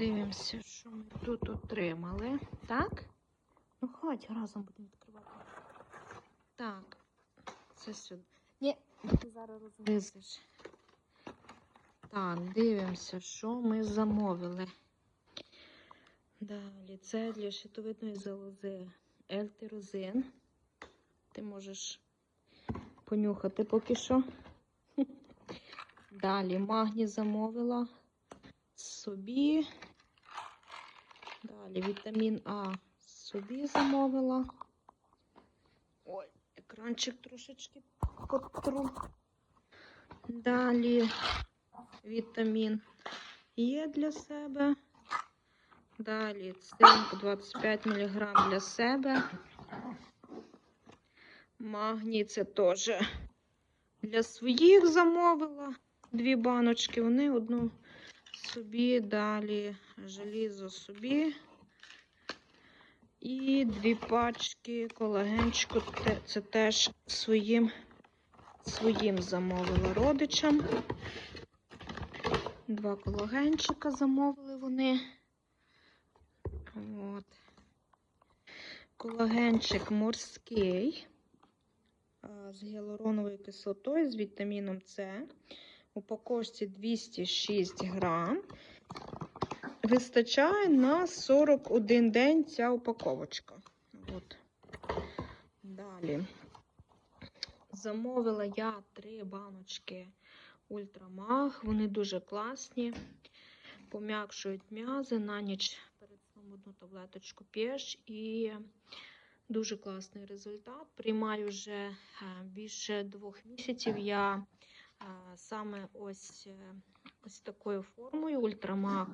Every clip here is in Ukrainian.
Подивимося, що ми тут отримали. Так? Ну, ходь, разом будемо відкривати. Так, це сюди. Ні, ти зараз розлизиш. Так, дивимося, що ми замовили. Далі, це для щитовидної залози ельтерозин. Ти можеш понюхати поки що. Далі магній замовила собі. Далі вітамін А собі замовила. Ой, екранчик трошечки потру. Далі вітамін Є для себе. Далі цинк 25 мг для себе. Магній це теж для своїх замовила. Дві баночки, вони одну собі, далі желізо собі. І дві пачки колагенчику. Це теж своїм, своїм замовила родичам. Два колагенчика замовили вони. От. Колагенчик морський з гіалуроновою кислотою, з вітаміном С. Упаковці 206 грам. Вистачає на 41 день ця упаковочка. От. Далі. Замовила я три баночки Ультрамаг. Вони дуже класні. Пом'якшують м'язи. На ніч перед сном одну таблеточку п'єш і дуже класний результат. Приймаю вже е, більше двох місяців. Я саме ось, е, ось такою формою Ультрамаг.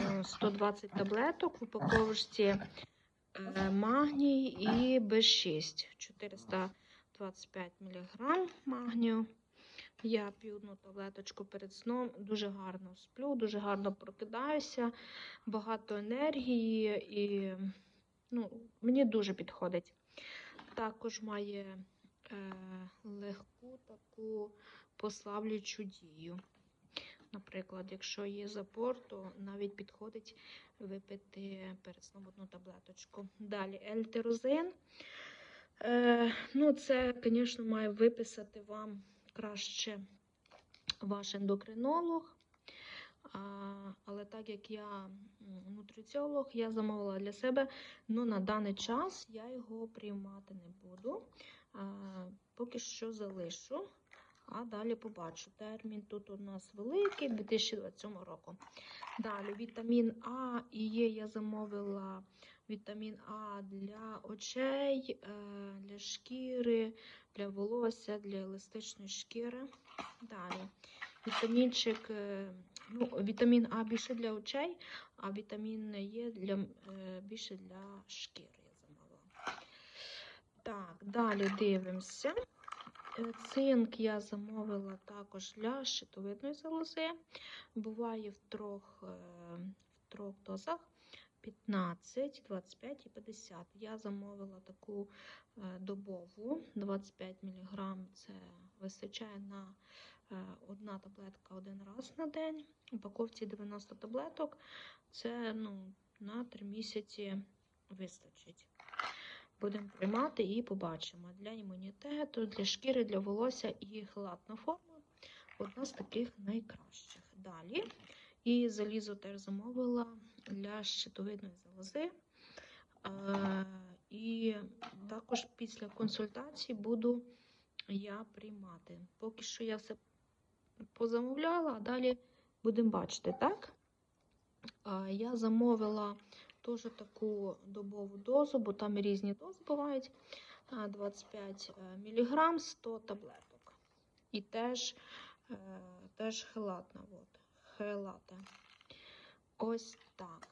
Е, 120 таблеток в упаковочці е, магній і Б6 425 мг магнію. Я п'ю одну таблеточку перед сном, дуже гарно сплю, дуже гарно прокидаюся, багато енергії і ну, мені дуже підходить. Також має е, легку таку послаблюючу дію. Наприклад, якщо є запор, то навіть підходить випити перед сном одну таблеточку. Далі ельтерозин. Е, ну, це, звісно, має виписати вам краще ваш ендокринолог. Але так як я нутриціолог, я замовила для себе, ну на даний час я його приймати не буду. Поки що залишу, а далі побачу. Термін тут у нас великий, 2027 року. Далі вітамін А і є, я замовила вітамін А для очей, е, для шкіри, для волосся, для еластичної шкіри. Далі. Вітамінчик, е, ну, вітамін А більше для очей, а вітамін Е для, е, більше для шкіри. Я замовила. Так, далі дивимося. Е, Цинк я замовила також для щитовидної залози. Буває в трьох, е, в трьох дозах 15, 25 і 50. Я замовила таку добову 25 мг. Це вистачає на е, одна таблетка один раз на день. Упаковці 90 таблеток. Це ну, на 3 місяці вистачить. Будемо приймати і побачимо. Для імунітету, для шкіри, для волосся і халатна форма одна з таких найкращих. Далі. І залізо теж замовила для щитовидної залози. І також після консультації буду я приймати. Поки що я все позамовляла, а далі будемо бачити, так? Я замовила теж таку добову дозу, бо там різні дози бувають. Е, 25 мг 100 таблеток. І теж, е, теж хелатна. От, хелата. Ось так.